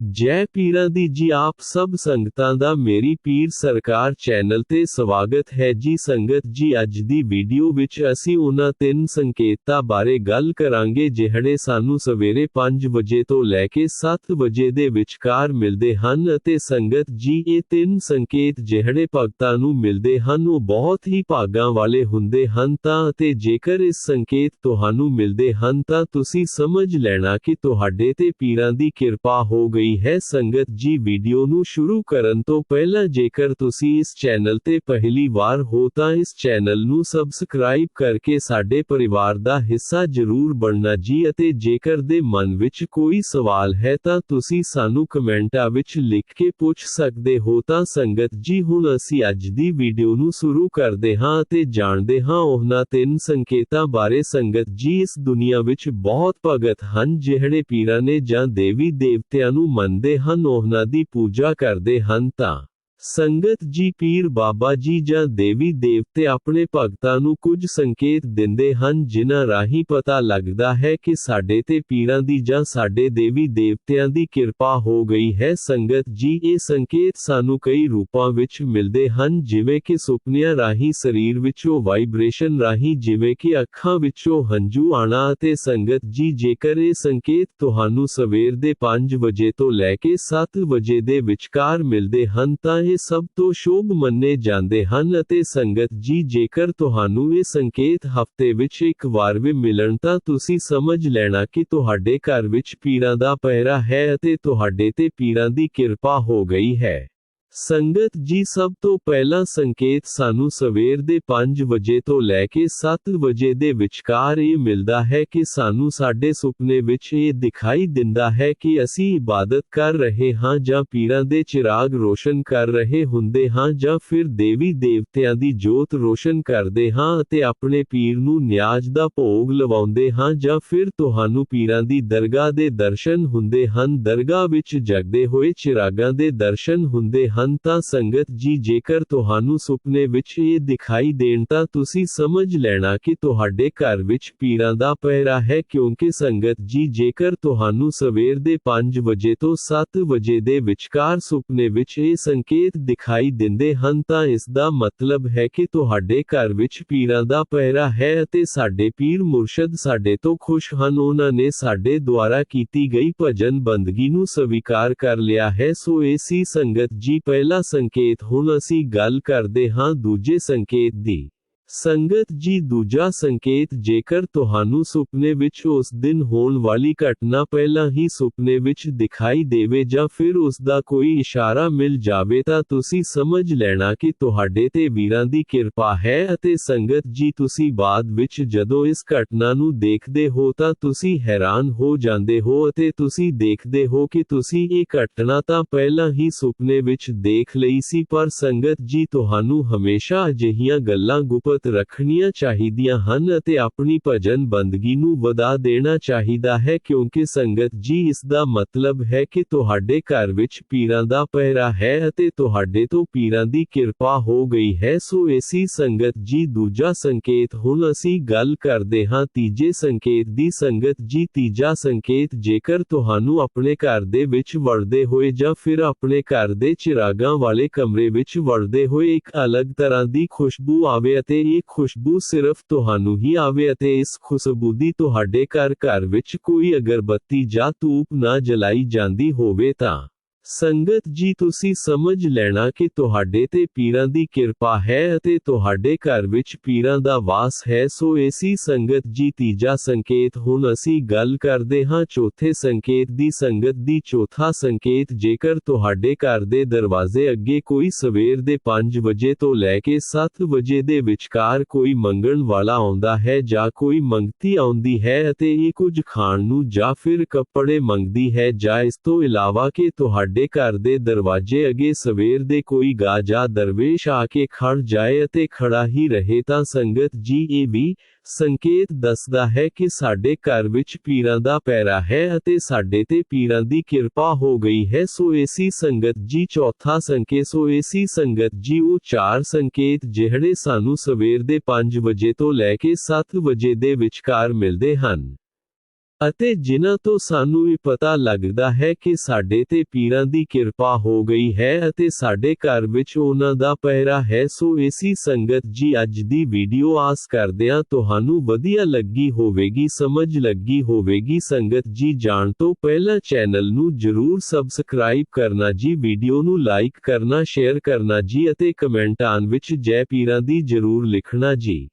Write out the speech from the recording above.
ਜੈ ਪੀਰਾਂ ਦੀ ਜੀ ਆਪ ਸਭ ਸੰਗਤਾਂ ਦਾ ਮੇਰੀ ਪੀਰ ਸਰਕਾਰ ਚੈਨਲ ਤੇ ਸਵਾਗਤ ਹੈ ਜੀ ਸੰਗਤ ਜੀ ਅੱਜ ਦੀ ਵੀਡੀਓ ਵਿੱਚ ਅਸੀਂ ਉਹਨਾਂ ਤਿੰਨ ਸੰਕੇਤਾਂ ਬਾਰੇ ਗੱਲ ਕਰਾਂਗੇ ਜਿਹੜੇ ਸਾਨੂੰ ਸਵੇਰੇ 5 ਵਜੇ ਤੋਂ ਲੈ ਕੇ 7 ਵਜੇ ਦੇ ਵਿਚਕਾਰ ਮਿਲਦੇ ਹਨ ਅਤੇ ਸੰਗਤ ਜੀ ਇਹ ਤਿੰਨ ਸੰਕੇਤ ਜਿਹੜੇ ਭਗਤਾਂ ਨੂੰ ਮਿਲਦੇ ਹਨ ਉਹ ਬਹੁਤ ਹੀ ਭਾਗਾਂ ਵਾਲੇ ਹੁੰਦੇ ਹਨ ਤਾਂ ਅਤੇ ਜੇਕਰ ਇਸ ਸੰਕੇਤ ਤੁਹਾਨੂੰ ਮਿਲਦੇ ਹਨ ਤਾਂ ਤੁਸੀਂ ਸਮਝ ਲੈਣਾ ਕਿ ਤੁਹਾਡੇ ਤੇ ਪੀਰਾਂ ਦੀ ਕਿਰਪਾ ਹੋ ਗਈ ਹੈ ਸੰਗਤ ਜੀ ਵੀਡੀਓ ਨੂੰ ਸ਼ੁਰੂ ਕਰਨ ਤੋਂ ਪਹਿਲਾਂ ਜੇਕਰ ਤੁਸੀਂ ਇਸ ਚੈਨਲ ਤੇ ਪਹਿਲੀ ਵਾਰ ਹੋ ਤਾਂ ਇਸ ਚੈਨਲ ਨੂੰ ਸਬਸਕ੍ਰਾਈਬ ਕਰਕੇ ਸਾਡੇ ਪਰਿਵਾਰ ਦਾ ਹਿੱਸਾ ਜ਼ਰੂਰ ਬਣਨਾ ਜੀ ਅਤੇ ਜੇਕਰ ਦੇ ਮਨ ਵਿੱਚ ਕੋਈ ਸਵਾਲ ਹੈ ਤਾਂ ਤੁਸੀਂ ਸਾਨੂੰ ਕਮੈਂਟਾਂ ਵਿੱਚ ਲਿਖ ਕੇ ਪੁੱਛ ਸਕਦੇ ਹੋ ਤਾਂ ਸੰਗਤ ਜੀ ਹੁਣ ਅਸੀਂ ਅੱਜ ਦੀ ਵੀਡੀਓ ਨੂੰ ਸ਼ੁਰੂ ਕਰਦੇ ਹਾਂ ਅਤੇ ਜਾਣਦੇ ਹਾਂ ਉਹਨਾਂ ਤਿੰਨ ਸੰਕੇਤਾਂ ਬਾਰੇ ਸੰਗਤ ਜੀ ਇਸ ਦੁਨੀਆ ਵਿੱਚ ਬਹੁਤ ਭਗਤ ਹਨ ਜਿਹੜੇ ਪੀਰਾਂ ਨੇ ਜਾਂ ਦੇਵੀ ਦੇਵਤਿਆਂ ਨੂੰ ਮੰਨਦੇ ਹਨ ਉਹਨਾਂ ਦੀ ਪੂਜਾ ਕਰਦੇ ਹਨ ਤਾਂ ਸੰਗਤ ਜੀ ਪੀਰ ਬਾਬਾ ਜੀ ਜਾਂ ਦੇਵੀ ਦੇਵਤੇ ਆਪਣੇ ਭਗਤਾਂ ਨੂੰ ਕੁਝ ਸੰਕੇਤ ਦਿੰਦੇ ਹਨ ਜਿਨ੍ਹਾਂ ਰਾਹੀਂ ਪਤਾ ਲੱਗਦਾ ਹੈ ਕਿ ਸਾਡੇ ਤੇ ਪੀਰਾਂ ਦੀ ਜਾਂ ਸਾਡੇ ਦੇਵੀ ਦੇਵਤਿਆਂ ਦੀ ਕਿਰਪਾ ਹੋ ਗਈ ਹੈ ਸੰਗਤ ਜੀ ਇਹ ਸੰਕੇਤ ਸਾਨੂੰ ਕਈ ਰੂਪਾਂ ਵਿੱਚ ਮਿਲਦੇ ਹਨ ਜਿਵੇਂ ਕਿ ਸੁਪਨਿਆਂ ਰਾਹੀਂ ਸਰੀਰ ਵਿੱਚੋਂ ਵਾਈਬ੍ਰੇਸ਼ਨ ਰਾਹੀਂ ਜਿਵੇਂ ਕਿ ਅੱਖਾਂ ਵਿੱਚੋਂ ਹੰਝੂ ਆਣਾ ਅਤੇ ਸੰਗਤ ਜੀ ਜੇਕਰ ਇਹ ਸੰਕੇਤ ਤੁਹਾਨੂੰ ਸਵੇਰ ਦੇ 5 ਵਜੇ ਤੋਂ ਲੈ ਕੇ 7 ਵਜੇ ਦੇ ਵਿਚਕਾਰ ਮਿਲਦੇ ਹਨ ਤਾਂ ਇਹ ਸਭ ਤੋਂ ਸ਼ੁਭ ਮੰਨੇ ਜਾਂਦੇ ਹਨ ਅਤੇ ਸੰਗਤ ਜੀ ਜੇਕਰ ਤੁਹਾਨੂੰ ਇਹ ਸੰਕੇਤ ਹਫਤੇ ਵਿੱਚ ਇੱਕ ਵਾਰ ਵੀ ਮਿਲਣ ਤਾਂ ਤੁਸੀਂ ਸਮਝ ਲੈਣਾ ਕਿ ਤੁਹਾਡੇ ਘਰ ਵਿੱਚ ਪੀਰਾਂ ਦਾ ਪਹਿਰਾ ਹੈ ਅਤੇ ਤੁਹਾਡੇ ਤੇ ਪੀਰਾਂ ਦੀ ਕਿਰਪਾ ਹੋ ਗਈ ਹੈ ਸੰਗਤ ਜੀ ਸਭ ਤੋਂ ਪਹਿਲਾ ਸੰਕੇਤ ਸਾਨੂੰ ਸਵੇਰ ਦੇ 5 ਵਜੇ ਤੋਂ ਲੈ ਕੇ 7 ਵਜੇ ਦੇ ਵਿਚਕਾਰ ਇਹ ਮਿਲਦਾ ਹੈ ਕਿ ਸਾਨੂੰ ਸਾਡੇ ਸੁਪਨੇ ਵਿੱਚ ਇਹ ਦਿਖਾਈ ਦਿੰਦਾ ਹੈ ਕਿ ਅਸੀਂ ਇਬਾਦਤ ਕਰ ਰਹੇ ਹਾਂ ਜਾਂ ਪੀਰਾਂ ਦੇ ਚਿਰਾਗ ਰੋਸ਼ਨ ਕਰ ਰਹੇ ਹੁੰਦੇ ਹਾਂ ਜਾਂ ਫਿਰ ਦੇਵੀ ਦੇਵਤਿਆਂ ਦੀ ਜੋਤ ਰੋਸ਼ਨ ਕਰਦੇ ਹਾਂ ਅਤੇ ਆਪਣੇ ਪੀਰ ਨੂੰ ਨਿਆਜ਼ ਦਾ ਭੋਗ ਲਵਾਉਂਦੇ ਹਾਂ ਜਾਂ ਫਿਰ ਤੁਹਾਨੂੰ ਪੀਰਾਂ ਦੀ ਦਰਗਾਹ ਦੇ ਦਰਸ਼ਨ ਹੁੰਦੇ ਹਨ ਦਰਗਾਹ ਵਿੱਚ ਜਗਦੇ ਹੋਏ ਚਿਰਾਗਾਂ ਦੇ ਦਰਸ਼ਨ ਹੁੰਦੇ ਹਨ ਹਨ ਤਾਂ ਸੰਗਤ ਜੀ ਜੇਕਰ ਤੁਹਾਨੂੰ ਸੁਪਨੇ ਵਿੱਚ ਇਹ ਦਿਖਾਈ ਦੇਣ ਤਾਂ ਤੁਸੀਂ ਸਮਝ ਲੈਣਾ ਕਿ ਤੁਹਾਡੇ ਘਰ ਵਿੱਚ ਪੀਰਾਂ ਦਾ ਪਹਿਰਾ ਹੈ ਕਿਉਂਕਿ ਸੰਗਤ ਜੀ ਜੇਕਰ ਤੁਹਾਨੂੰ ਸਵੇਰ ਦੇ 5 ਵਜੇ ਤੋਂ 7 ਵਜੇ ਦੇ ਵਿਚਕਾਰ ਸੁਪਨੇ ਵਿੱਚ ਇਹ ਸੰਕੇਤ ਦਿਖਾਈ ਦਿੰਦੇ ਹਨ ਤਾਂ ਇਸ ਦਾ ਮਤਲਬ ਹੈ ਕਿ ਤੁਹਾਡੇ ਘਰ ਵਿੱਚ ਪੀਰਾਂ ਦਾ ਪਹਿਰਾ ਹੈ ਅਤੇ ਸਾਡੇ ਪੀਰ ਮੁਰਸ਼ਦ ਸਾਡੇ ਤੋਂ ਖੁਸ਼ ਹਨ ਉਹਨਾਂ ਨੇ ਸਾਡੇ ਦੁਆਰਾ ਕੀਤੀ ਗਈ ਭਜਨ ਬੰਦਗੀ ਨੂੰ ਸਵੀਕਾਰ ਕਰ ਲਿਆ ਹੈ ਸੋ ਏਸੀ ਸੰਗਤ ਜੀ ਪਹਿਲਾ ਸੰਕੇਤ ਹੁਣ ਅਸੀਂ ਗੱਲ ਕਰਦੇ ਹਾਂ ਦੂਜੇ ਸੰਕੇਤ ਦੀ ਸੰਗਤ ਜੀ ਦੂਜਾ ਸੰਕੇਤ ਜੇਕਰ ਤੁਹਾਨੂੰ ਸੁਪਨੇ ਵਿੱਚ ਉਸ ਦਿਨ ਹੋਣ ਵਾਲੀ ਘਟਨਾ ਪਹਿਲਾਂ ਹੀ ਸੁਪਨੇ ਵਿੱਚ ਦਿਖਾਈ ਦੇਵੇ ਜਾਂ ਫਿਰ ਉਸ ਦਾ ਕੋਈ ਇਸ਼ਾਰਾ ਮਿਲ ਜਾਵੇ ਤਾਂ ਤੁਸੀਂ ਸਮਝ ਲੈਣਾ ਕਿ ਤੁਹਾਡੇ ਤੇ ਵੀਰਾਂ ਦੀ ਕਿਰਪਾ ਹੈ ਅਤੇ ਸੰਗਤ ਜੀ ਤੁਸੀਂ ਬਾਅਦ ਵਿੱਚ ਜਦੋਂ ਇਸ ਘਟਨਾ ਨੂੰ ਦੇਖਦੇ ਹੋ ਤਾਂ ਤੁਸੀਂ ਹੈਰਾਨ ਹੋ ਜਾਂਦੇ ਹੋ ਅਤੇ ਤੁਸੀਂ ਦੇਖਦੇ ਹੋ ਕਿ ਤੁਸੀਂ ਇਹ ਘਟਨਾ ਤਾਂ ਪਹਿਲਾਂ ਹੀ ਸੁਪਨੇ ਵਿੱਚ ਦੇਖ ਲਈ ਸੀ ਪਰ ਸੰਗਤ ਜੀ ਤੁਹਾਨੂੰ ਹਮੇਸ਼ਾ ਅਜਿਹੀਆਂ ਗੱਲਾਂ ਗੁਪਤ ਰੱਖਣੀਆਂ ਚਾਹੀਦੀਆਂ ਹਨ ਅਤੇ ਆਪਣੀ ਭਜਨ ਬੰਦਗੀ ਨੂੰ ਵਧਾ ਦੇਣਾ ਚਾਹੀਦਾ ਹੈ ਕਿਉਂਕਿ ਸੰਗਤ ਜੀ ਇਸ ਦਾ ਮਤਲਬ ਹੈ ਕਿ ਤੁਹਾਡੇ ਘਰ ਵਿੱਚ ਪੀਰਾਂ ਦਾ ਪਹਿਰਾ ਹੈ ਅਤੇ ਤੁਹਾਡੇ ਤੋਂ ਪੀਰਾਂ ਦੀ ਕਿਰਪਾ ਹੋ ਗਈ ਹੈ ਸੋ ਐਸੀ ਸੰਗਤ ਜੀ ਦੂਜਾ ਸੰਕੇਤ ਹੁਣ ਅਸੀਂ ਗੱਲ ਕਰਦੇ ਹਾਂ ਤੀਜੇ ਸੰਕੇਤ ਦੀ ਸੰਗਤ ਜੀ ਤੀਜਾ ਸੰਕੇਤ ਜੇਕਰ ਤੁਹਾਨੂੰ ਆਪਣੇ ਘਰ ਦੇ ਵਿੱਚ ਵੜਦੇ ਹੋਏ ਜਾਂ ਫਿਰ ਆਪਣੇ ਘਰ ਦੇ ਚਿਰਾਗਾਂ ਵਾਲੇ ਕਮਰੇ ਵਿੱਚ ਵੜਦੇ ਹੋਏ ਇੱਕ ਅਲੱਗ ਤਰ੍ਹਾਂ ਦੀ ਖੁਸ਼ਬੂ ਆਵੇ ਅਤੇ ਇਹ ਖੁਸ਼ਬੂ ਸਿਰਫ ਤੁਹਾਨੂੰ ਹੀ ਆਵੇ ਅਤੇ ਇਸ ਖੁਸ਼ਬੂ ਦੀ ਤੁਹਾਡੇ ਘਰ ਘਰ ਵਿੱਚ ਕੋਈ ਅਗਰਬੱਤੀ ਜਾਂ ਧੂਪ ਨਾ ਜਲਾਈ ਜਾਂਦੀ ਹੋਵੇ ਤਾਂ ਸੰਗਤ ਜੀ, ਤੁਸੀਂ ਸਮਝ ਲੈਣਾ ਕਿ ਤੁਹਾਡੇ ਤੇ ਪੀਰਾਂ ਦੀ ਕਿਰਪਾ ਹੈ ਅਤੇ ਤੁਹਾਡੇ ਘਰ ਵਿੱਚ ਪੀਰਾਂ ਦਾ ਵਾਸ ਹੈ, ਸੋ ਐਸੀ ਸੰਗਤ ਜੀ, ਤੀਜਾ ਸੰਕੇਤ, ਹੁਣ ਅਸੀਂ ਗੱਲ ਕਰਦੇ ਹਾਂ ਚੌਥੇ ਸੰਕੇਤ ਦੀ, ਸੰਗਤ ਦੀ ਚੌਥਾ ਸੰਕੇਤ, ਜੇਕਰ ਤੁਹਾਡੇ ਘਰ ਦੇ ਦਰਵਾਜ਼ੇ ਅੱਗੇ ਕੋਈ ਸਵੇਰ ਦੇ 5 ਵਜੇ ਤੋਂ ਲੈ ਕੇ 7 ਵਜੇ ਦੇ ਵਿਚਕਾਰ ਕੋਈ ਮੰਗਣ ਵਾਲਾ ਆਉਂਦਾ ਹੈ ਜਾਂ ਕੋਈ ਮੰਗਤੀ ਆਉਂਦੀ ਹੈ ਅਤੇ ਇਹ ਕੁਝ ਖਾਣ ਨੂੰ ਜਾਂ ਫਿਰ ਕੱਪੜੇ ਮੰਗਦੀ ਹੈ ਜਾਂ ਇਸ ਤੋਂ ਇਲਾਵਾ ਕਿ ਤੁਹਾਡੇ ਤੁਹਾਡੇ ਘਰ ਦੇ ਦਰਵਾਜ਼ੇ ਅੱਗੇ ਸਵੇਰ ਦੇ ਕੋਈ ਗਾਜਾ ਦਰਵੇਸ਼ ਆ ਕੇ ਖੜ ਜਾਏ ਅਤੇ ਖੜਾ ਹੀ ਰਹੇ ਤਾਂ ਸੰਗਤ ਜੀ ਇਹ ਵੀ ਸੰਕੇਤ ਦੱਸਦਾ ਹੈ ਕਿ ਸਾਡੇ ਘਰ ਵਿੱਚ ਪੀਰਾਂ ਦਾ ਪੈਰਾ ਹੈ ਅਤੇ ਸਾਡੇ ਤੇ ਪੀਰਾਂ ਦੀ ਕਿਰਪਾ ਹੋ ਗਈ ਹੈ ਸੋ ਏਸੀ ਸੰਗਤ ਜੀ ਚੌਥਾ ਸੰਕੇਤ ਸੋ ਏਸੀ ਸੰਗਤ ਜੀ ਉਹ ਚਾਰ ਸੰਕੇਤ ਜਿਹੜੇ ਸਾਨੂੰ ਸਵੇਰ ਦੇ 5 ਵਜੇ ਤੋਂ ਲੈ ਕੇ 7 ਵਜੇ ਦੇ ਵਿਚਕਾਰ ਮਿਲਦੇ ਹਨ ਅਤੇ ਜਿਨ੍ਹਾਂ ਤੋਂ ਸਾਨੂੰ ਇਹ ਪਤਾ ਲੱਗਦਾ ਹੈ ਕਿ ਸਾਡੇ ਤੇ ਪੀਰਾਂ ਦੀ ਕਿਰਪਾ ਹੋ ਗਈ ਹੈ ਅਤੇ ਸਾਡੇ ਘਰ ਵਿੱਚ ਉਹਨਾਂ ਦਾ ਪਹਿਰਾ ਹੈ ਸੋ ਏਸੀ ਸੰਗਤ ਜੀ ਅੱਜ ਦੀ ਵੀਡੀਓ ਆਸ ਕਰਦਿਆਂ ਤੁਹਾਨੂੰ ਵਧੀਆ ਲੱਗੀ ਹੋਵੇਗੀ ਸਮਝ ਲੱਗੀ ਹੋਵੇਗੀ ਸੰਗਤ ਜੀ ਜਾਣ ਤੋਂ ਪਹਿਲਾਂ ਚੈਨਲ ਨੂੰ ਜਰੂਰ ਸਬਸਕ੍ਰਾਈਬ ਕਰਨਾ ਜੀ ਵੀਡੀਓ ਨੂੰ ਲਾਈਕ ਕਰਨਾ ਸ਼ੇਅਰ ਕਰਨਾ ਜੀ ਅਤੇ ਕਮੈਂਟਾਂ ਵਿੱਚ ਜੈ ਪੀਰਾਂ ਦੀ ਜਰੂਰ ਲਿਖਣਾ ਜੀ